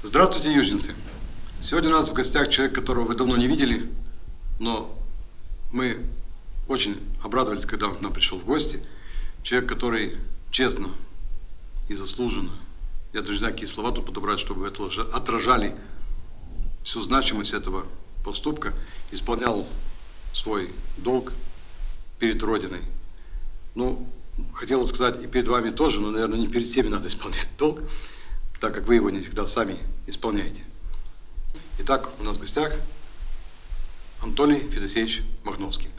Здравствуйте, южницы! Сегодня у нас в гостях человек, которого вы давно не видели, но мы очень обрадовались, когда он к нам пришел в гости. Человек, который честно и заслуженно, я даже не знаю, какие слова тут подобрать, чтобы это отражали всю значимость этого поступка, исполнял свой долг перед Родиной. Ну, хотел сказать и перед вами тоже, но, наверное, не перед всеми надо исполнять долг, так как вы его не всегда сами исполняете. Итак, у нас в гостях Анатолий Федосеевич Махновский.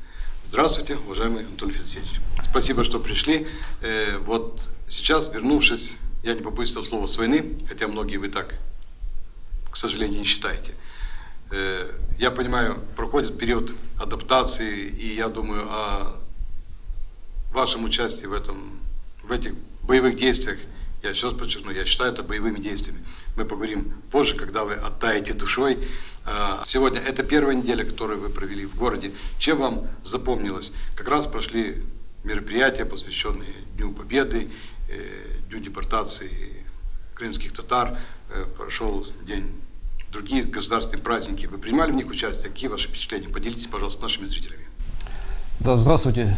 Здравствуйте, уважаемый Анатолий Федосеевич. Спасибо, что пришли. Э, вот сейчас, вернувшись, я не побоюсь этого слова, с войны, хотя многие вы так, к сожалению, не считаете. Э, я понимаю, проходит период адаптации, и я думаю о вашем участии в, этом, в этих боевых действиях. Я раз подчеркну, я считаю это боевыми действиями. Мы поговорим позже, когда вы оттаете душой. А, Сегодня это первая неделя, которую вы провели в городе. Чем вам запомнилось? Как раз прошли мероприятия, посвященные Дню Победы, э, Дню депортации крымских татар, э, прошел день другие государственные праздники. Вы принимали в них участие? Какие ваши впечатления? Поделитесь, пожалуйста, с нашими зрителями. Да, здравствуйте.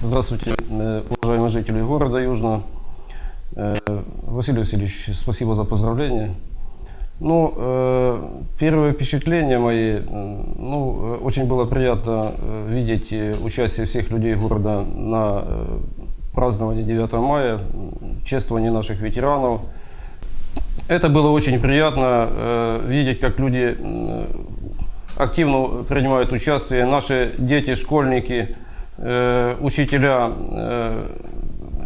Здравствуйте, э, уважаемые жители города Южного. Э, Василий Васильевич, спасибо за поздравления. Ну, э, первые впечатления мои, ну, э, очень было приятно видеть участие всех людей города на праздновании 9 мая, м, чествовании наших ветеранов. Это было очень приятно видеть, как люди активно принимают участие. Наши дети, школьники, учителя,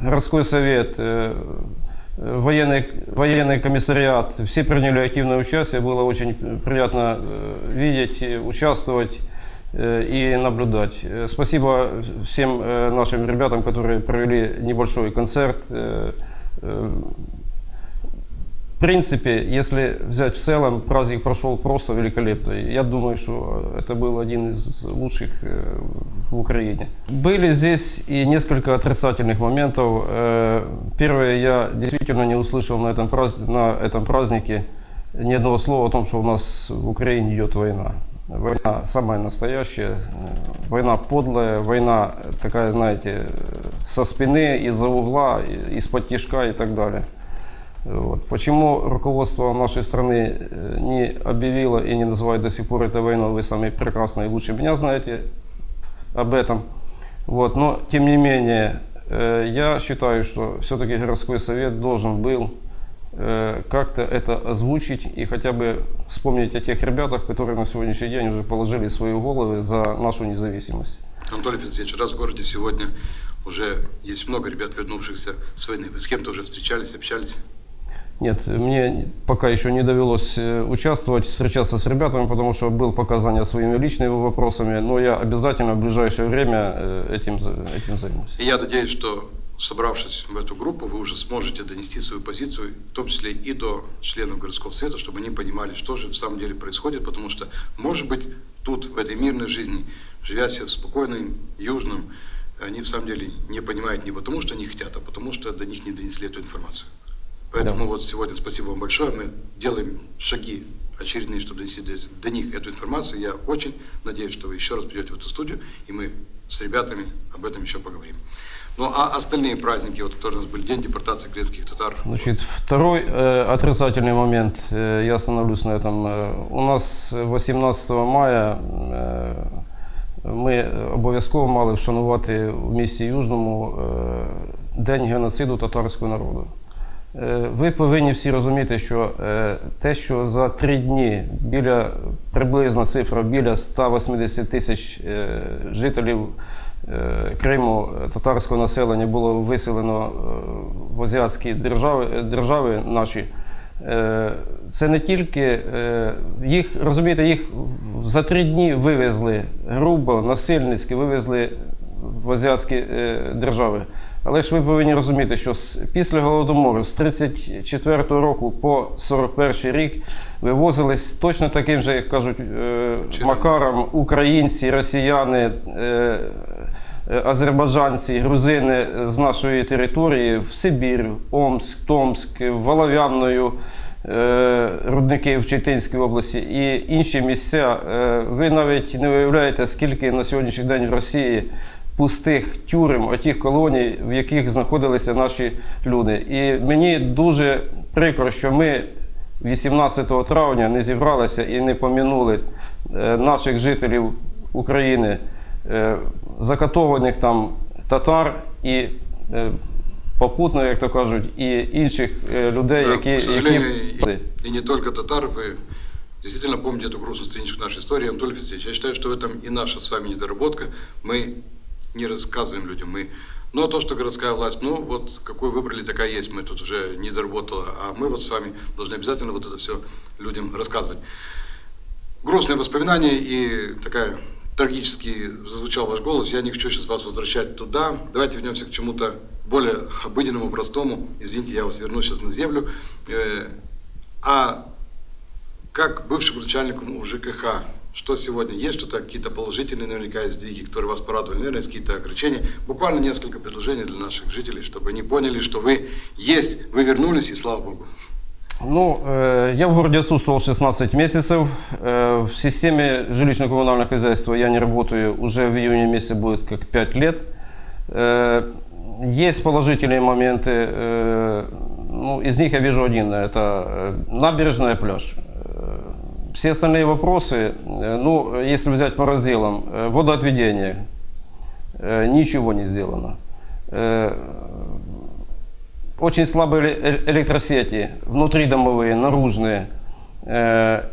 городской совет, э, военный, военный комиссариат, все приняли активное участие. Было очень приятно э, видеть, участвовать э, и наблюдать. Э, Спасибо всем э, нашим ребятам, которые провели небольшой концерт. Принципе, если взять в целом, праздник прошел просто великолепно. Я думаю, что это был один из лучших э, в Украине. Были здесь и несколько отрицательных моментов. Э, Первое, я действительно не услышал на этом, празд- на этом празднике ни одного слова о том, что у нас в Украине идет война. Война самая настоящая, э, война подлая, война такая, знаете, со спины, из-за угла, из-под тишка и так далее. Вот. Почему руководство нашей страны э, не объявило и не называет до сих пор это войной, вы сами прекрасно и лучше меня знаете об этом. Вот. Но, тем не менее, э, я считаю, что все-таки городской совет должен был э, как-то это озвучить и хотя бы вспомнить о тех ребятах, которые на сегодняшний день уже положили свои головы за нашу независимость. Анатолий Федосеевич, раз в городе сегодня уже есть много ребят, вернувшихся с войны. Вы с кем-то уже встречались, общались? Нет, мне пока еще не довелось э, участвовать, встречаться с ребятами, потому что был пока занят своими личными вопросами, но я обязательно в ближайшее время э, этим, этим займусь. И я надеюсь, что собравшись в эту группу, вы уже сможете донести свою позицию, в том числе и до членов городского совета, чтобы они понимали, что же в самом деле происходит, потому что, может быть, тут, в этой мирной жизни, живя себе в спокойном, южном, они в самом деле не понимают не потому, что не хотят, а потому что до них не донесли эту информацию. Поэтому Да. вот сегодня спасибо вам большое. Мы делаем шаги очередные, чтобы донести до, до них эту информацию. Я очень надеюсь, что вы еще раз придете в эту студию, и мы с ребятами об этом еще поговорим. Ну а остальные праздники, вот, которые у нас были, День депортации крымских татар, Значит, второй э, отрицательный момент, э, я остановлюсь на этом. Э, у нас 18 мая е, ми обов'язково мали вшанувати в місті Южному е, День геноциду татарського народу. Е, Ви повинні всі розуміти, що е, те, що за три дні біля приблизна цифра біля 180 тисяч е, жителів Криму татарського населення було виселено в азіатські держави, держави наші. Це не тільки їх, розумієте, їх за три дні вивезли грубо, насильницьки вивезли в азіатські держави. Але ж ви повинні розуміти, що після голодомору з 34-го року по 41 рік вивозились точно таким же, як кажуть, е, макаром українці, росіяни, е, азербайджанці, грузини з нашої території в Сибір, Омськ, Томськ, Волов'янною, е, рудники в Читинській області і інші місця. Ви навіть не уявляєте, скільки на сьогоднішній день в Росії пустих тюрем, отих колоній, в яких знаходилися наші люди. І мені дуже прикро, що ми 18 травня не зібралися і не помінули е, наших жителів України, е, закатованих там татар і е, попутно, як то кажуть, і інших е, людей, Да, які, к сожалению, які... и, и не только татар, вы действительно помните эту грустную страничку нашей истории. Анатолий Алексеевич, я считаю, что в этом и наша с вами недоработка. Мы не рассказываем людям, мы... Но то, что городская власть, ну вот какую выбрали, такая есть, мы тут уже не доработала, а мы вот с вами должны обязательно вот это все людям рассказывать. Грустные воспоминания и такая трагически зазвучал ваш голос. Я не хочу сейчас вас возвращать туда. Давайте вернемся к чему-то более обыденному, простому. Извините, я вас верну сейчас на землю. Э, А как бывшим начальником УЖКХ, что сегодня? Есть что-то, какие-то положительные наверняка есть сдвиги, которые вас порадовали? Наверное, есть какие-то ограничения. Буквально несколько предложений для наших жителей, чтобы они поняли, что вы есть, вы вернулись, и слава Богу. Ну, э, я в городе отсутствовал 16 месяцев. Э, в системе жилищно-коммунального хозяйства я не работаю уже в июне месяце будет как 5 лет. Э, есть положительные моменты. ну, из них я вижу один. Это набережная, пляж. Все остальные вопросы, э, ну, если взять по разделам, э, водоотведение, э, ничего не сделано. Очень слабые эле- электросети, внутридомовые, наружные.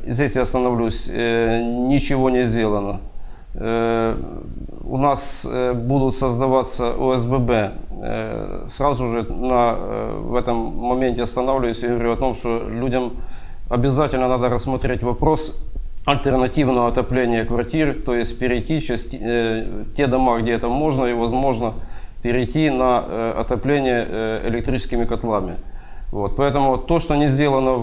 Здесь я остановлюсь. Ничего не сделано. У нас будут создаваться ОСББ. Сразу же на, в этом моменте останавливаюсь и говорю о том, что людям обязательно надо рассмотреть вопрос альтернативного отопления квартир, то есть перейти через э, те дома, где это можно и возможно, перейти на э, отопление э, электрическими котлами. Вот. Поэтому то, что не сделано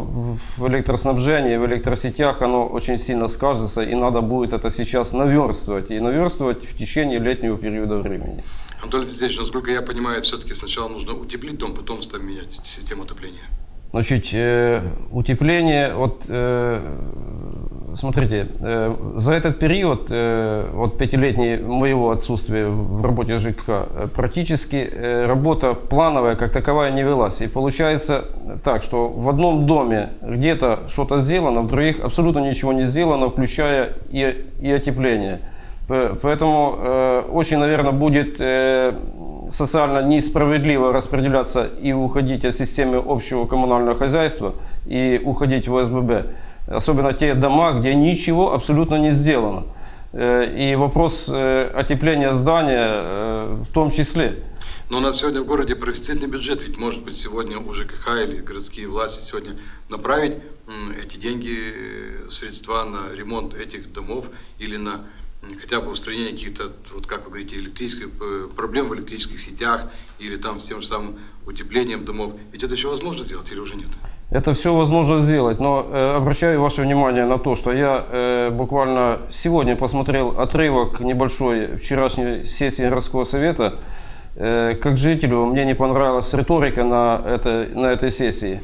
в электроснабжении, в электросетях, оно очень сильно скажется, и надо будет это сейчас наверстывать, и наверстывать в течение летнего периода времени. Анатолий Алексеевич, насколько я понимаю, все-таки сначала нужно утеплить дом, потом стать менять систему отопления. Значит, э, утепление, вот, э, смотрите, э, за этот период, э, вот пятилетний моего отсутствия в работе ЖКХ, практически э, работа плановая как таковая не велась. И получается так, что в одном доме где-то что-то сделано, в других абсолютно ничего не сделано, включая и, и отепление. Поэтому э, очень, наверное, будет социально несправедливо распределяться и уходить от системы общего коммунального хозяйства и уходить в СББ. Особенно те дома, где ничего абсолютно не сделано. Э, И вопрос э, отепления здания э, в том числе. Но у нас сегодня в городе профицитный бюджет, ведь может быть сегодня у ЖКХ или городские власти сегодня направить эти деньги, средства на ремонт этих домов или на хотя бы устранение каких-то, вот как вы говорите, электрических, э, проблем в электрических сетях или там с тем же самым утеплением домов. Ведь это еще возможно сделать или уже нет? Это все возможно сделать, но э, обращаю ваше внимание на то, что я э, буквально сегодня посмотрел отрывок небольшой вчерашней сессии городского совета. Э, как жителю мне не понравилась риторика на, это, на этой сессии.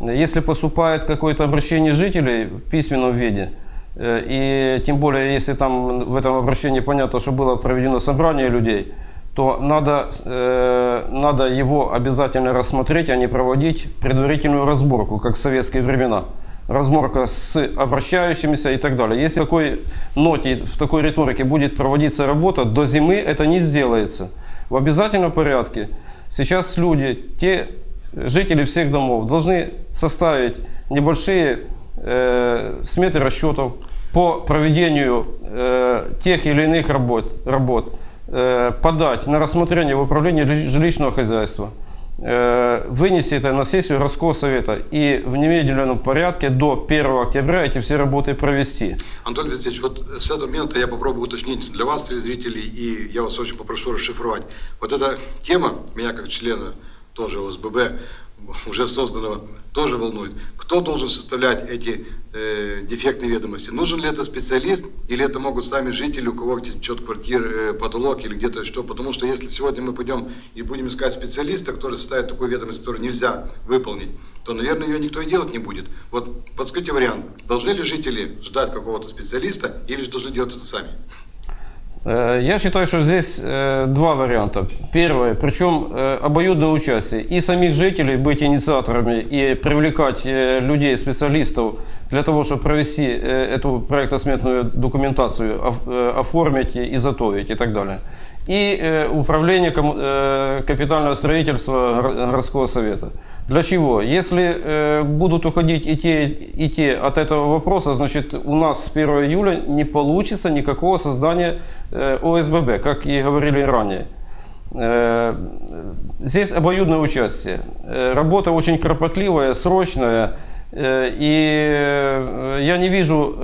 Если поступает какое-то обращение жителей в письменном виде, и тем более, если там в этом обращении понятно, что было проведено собрание людей, то надо, э, надо его обязательно рассмотреть, а не проводить предварительную разборку, как в советские времена. Разборка с обращающимися и так далее. Если в такой ноте, в такой риторике будет проводиться работа, до зимы это не сделается. В обязательном порядке сейчас люди, те жители всех домов должны составить небольшие э, сметы расчетов по проведению э, тех или иных работ, работ э, подать на рассмотрение в управление жи- жилищного хозяйства, э, вынести это на сессию городского совета и в немедленном порядке до 1 октября эти все работы провести. Анатолий Алексеевич, вот с этого момента я попробую уточнить для вас, телезрителей, и я вас очень попрошу расшифровать. Вот эта тема, меня как члена тоже ОСББ, уже созданного тоже волнует. Кто должен составлять эти э, дефектные ведомости? Нужен ли это специалист или это могут сами жители, у кого течет квартир, э, потолок или где-то что? Потому что если сегодня мы пойдем и будем искать специалиста, который составит такую ведомость, которую нельзя выполнить, то, наверное, ее никто и делать не будет. Вот подскажите вариант. Должны ли жители ждать какого-то специалиста или же должны делать это сами? Э, Я считаю, что здесь э, два варианта. Первое, причем э, обоюдное участие и самих жителей быть инициаторами и привлекать э, людей, специалистов для того, чтобы провести э, эту проектно-сметную документацию, оф- э, оформить и изготовить и так далее. И э, управление кому- э, капитального строительства гор- городского совета. Для чего? Если э, будут уходить и те, и те от этого вопроса, значит, у нас с 1 июля не получится никакого создания э, ОСББ, как и говорили ранее. Э, Здесь обоюдное участие. Э, Работа очень кропотливая, срочная, э, и я не вижу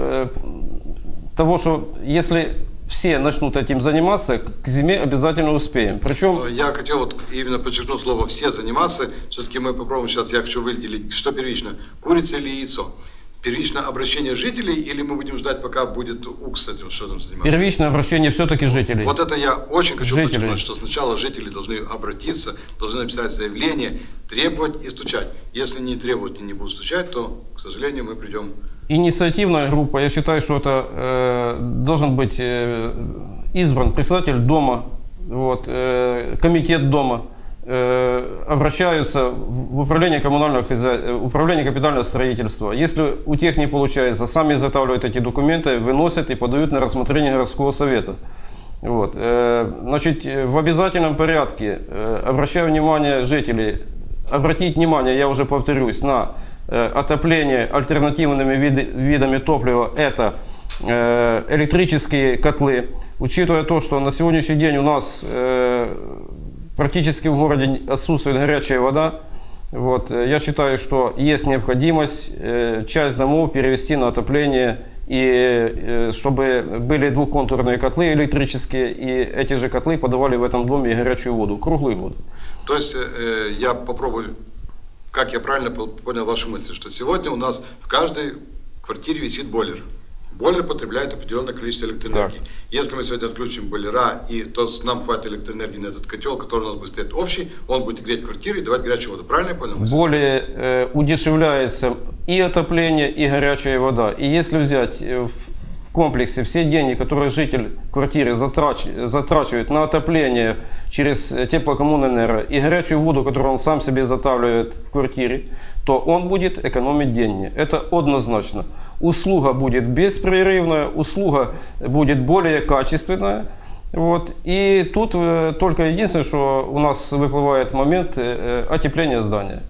того, что если все начнут этим заниматься, к зиме обязательно успеем. Причем Но Я хотел вот именно подчеркнуть слово «все» заниматься. Все-таки мы попробуем сейчас, я хочу выделить, что первично, курица или яйцо? Первично обращение жителей или мы будем ждать, пока будет УКС с этим что там заниматься? первичное обращение все-таки жителей. Вот это я очень хочу Жители. подчеркнуть, что сначала жители должны обратиться, должны написать заявление, требовать и стучать. Если не требуют и не будут стучать, то, к сожалению, мы придем Инициативная группа, я считаю, что это э, должен быть э, избран председатель дома, вот, э, комитет дома, э, обращаются в управление коммунального хозяйства, управление капитального строительства. Если у тех не получается, сами изготавливают эти документы, выносят и подают на рассмотрение городского совета. Вот. э, Значит, э, в обязательном порядке э, обращаю внимание жителей, обратить внимание, я уже повторюсь, на э, отопление альтернативными видами топлива. Это э, электрические котлы. Учитывая то, что на сегодняшний день у нас э, практически в городе отсутствует горячая вода, вот, э, я считаю, что есть необходимость э, часть домов перевести на отопление и э, чтобы были двухконтурные котлы электрические, и эти же котлы подавали в этом доме горячую воду, круглый год. То есть э, я попробую, как я правильно по- понял вашу мысль, что сегодня у нас в каждой квартире висит бойлер. Бойлер потребляет определенное количество электроэнергии. Если мы сегодня отключим бойлера, и то нам хватит электроэнергии на этот котел, который у нас будет стоять общий, он будет греть квартиры и давать горячую воду. Правильно я понял? Более э, удешевляется и отопление, и горячая вода. И если взять э, в комплексе все деньги, которые житель квартиры затрач- затрачивает на отопление через теплокоммунэнерго и горячую воду, которую он сам себе затавливает в квартире, то он будет экономить деньги. Это однозначно. Услуга будет беспрерывная, услуга будет более качественная. Вот. И тут э, только единственное, что у нас выплывает момент э, э, отепления здания.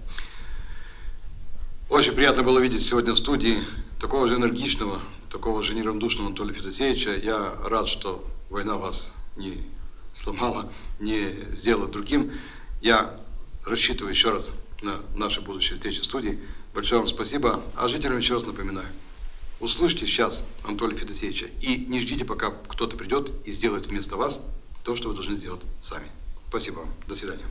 Очень приятно было видеть сегодня в студии такого же энергичного, такого же неравнодушного Анатолия Федосеевича. Я рад, что война вас не сломала, не сделала другим. Я рассчитываю еще раз на наши будущие встречи в студии. Большое вам спасибо. А жителям еще раз напоминаю. Услышьте сейчас Анатолия Федосеевича и не ждите, пока кто-то придет и сделает вместо вас то, что вы должны сделать сами. Спасибо вам. До свидания.